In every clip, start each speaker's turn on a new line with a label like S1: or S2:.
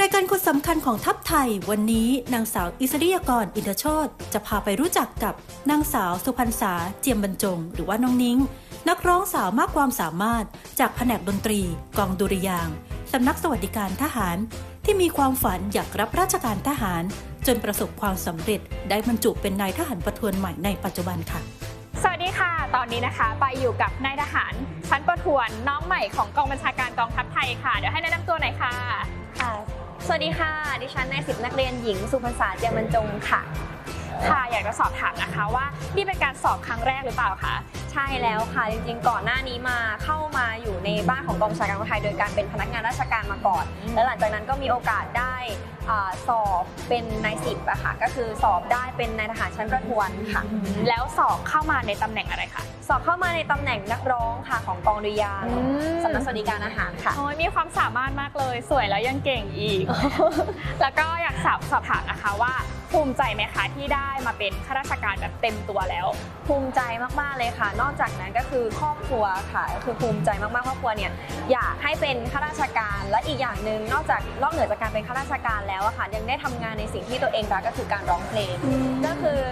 S1: รายการคนสำคัญของทัพไทย วันนี้นางสาวอิสริยกรอินทชตจะพาไปรู้จักกับนางสาวสุพรรณษาเจียมบรรจง หรือว่าน้องนิ้ง นักร้องสาวมากความสามารถ จากแผนกดนตรี กองดุริยางสำนักสวัสดิการทหาร ที่มีความฝันอยากรับราชการทหาร จนประสบความสำเร็จได้บรรจุเป็นนายทหารประทวนใหม่ในปัจจุบันค่ะ
S2: สวัสดีค่ะ ตอนนี้นะคะไปอยู่กับนายทหารชั้นประทวนน้องใหม่ของกองบัญชาการกองทัพไทยค่ะ เดี๋ยวให้แนะนำตัวหน่อยค่ะ
S3: สวัสดีค่ะ ดิฉันนายสิบนักเรียนหญิง สุภาษาเจียมันจงค่ะ
S2: ค่ะ อยากจะสอบถามนะคะว่า นี่เป็นการสอบครั้งแรกหรือเปล่าคะ
S3: ใช่แล้วค่ะจริงๆ ก่อนหน้านี้มาเข้ามาอยู่ในบ้านของกองบัญชาการกองทัพไทยโดยการเป็นพนักงานราชการมาก่อน
S2: อืม
S3: แล้วหลังจากนั้นก็มีโอกาสได้อ่าสอบเป็นนายสิบอะค่ะก็คือสอบได้เป็นนายทหารชั้นประทวนค่ะ
S2: แล้วสอบเข้ามาในตำแหน่งอะไรคะ
S3: สอบเข้ามาในตำแหน่งนักร้องค่ะของกองดุริยางค์
S2: อืม
S3: สำนักสวัสดิการอาหารค่ะ
S2: โอ้ยมีความสามารถมากเลย สวยแล้วยังเก่งอีก แล้วก็อยากสอบสอบถามนะคะว่า ภูมิใจไหมคะที่ได้มาเป็นข้าราชการแบบเต็มตัวแล้ว
S3: ภูมิใจมากๆเลยค่ะ นอกจากนั้นก็คือครอบครัวค่ะก็คือภูมิใจมากๆครอบครัวเนี่ยอยากให้เป็นข้าราชการและอีกอย่างหนึ่งนอกจากนอกเหนือจากการเป็นข้าราชการแล้วอะค่ะยังได้ทำงานในสิ่งที่ตัวเองรักก็คือการร้องเพลงก็คือเพิ่ง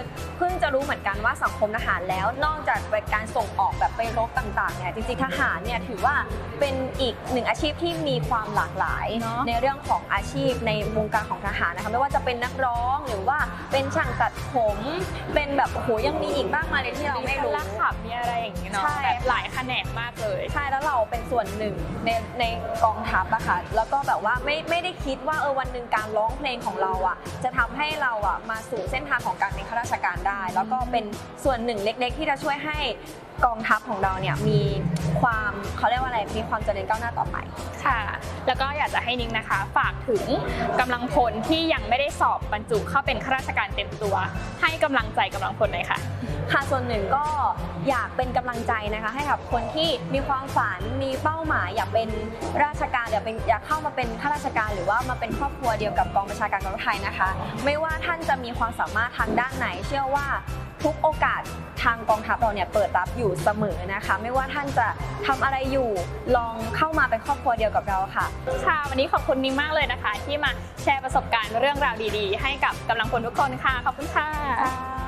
S3: จะ รู้เหมือนกันว่าสังคมทหารแล้ว นอกจากเป็นการส่งออกแบบไปรบต่างๆเนี่ยจริงๆทหารเนี่ยถือว่าเป็นอีกหนึ่งอาชีพที่มีความหลากหลาย
S2: เนอะ
S3: ในเรื่องของอาชีพในวงการของทหารนะคะไม่ว่าจะเป็นนักร้องหรือว่าเป็นช่างตัดผม เป็นแบบโอ้โหยังมีอีกมากมายเลยที่เราไม่รู้
S2: ลักขับมีอะไรอย่างนี้เนาะ
S3: ใช่
S2: แบบหลายแขนงมากเลย
S3: ใช่แล้วเราเป็นส่วนหนึ่งในในกองทัพอะค่ะแล้วก็แบบว่าไม่ไม่ได้คิดว่าเออวันหนึ่งการร้องเพลงของเราอะจะทำให้เราอะมาสู่เส้นทางของการเป็นข้าราชการได้แล้วแล้วก็เป็นส่วนหนึ่งเล็ก ๆ ที่จะช่วยให้ กองทัพของเราเนี่ยมีความเขาเรียกว่าอะไรมีความเจริญก้าวหน้าต่อไป
S2: ค่ะ แล้วก็อยากจะให้นิ้งนะคะ ฝากถึงกำลังพลที่ยังไม่ได้สอบบรรจุเข้าเป็นข้าราชการเต็มตัว ให้กำลังใจกำลังพลหน่อยค่ะ
S3: ค่ะส่วนหนึ่งก็อยากเป็นกำลังใจนะคะ ให้กับคนที่มีความฝันมีเป้าหมาย อยากเป็นราชการอยากเป็นอยากเข้ามาเป็นข้าราชการ หรือว่ามาเป็นครอบครัวเดียวกับกองบัญชาการกองทัพไทยนะคะ ไม่ว่าท่านจะมีความสามารถทางด้านไหน เชื่อว่า ทุกโอกาสทางกองทัพเราเนี่ยเปิดรับอยู่เสมอนะคะ ไม่ว่าท่านจะทำอะไรอยู่ลองเข้ามาเป็นครอบครัวเดียวกับเราค่ะ
S2: ค่ะวันนี้ขอบคุณนิ้งมากเลยนะคะ ที่มาแชร์ประสบการณ์เรื่องราวดีๆ ให้กับกำลังคนทุกคนค่ะขอบคุณค่ะ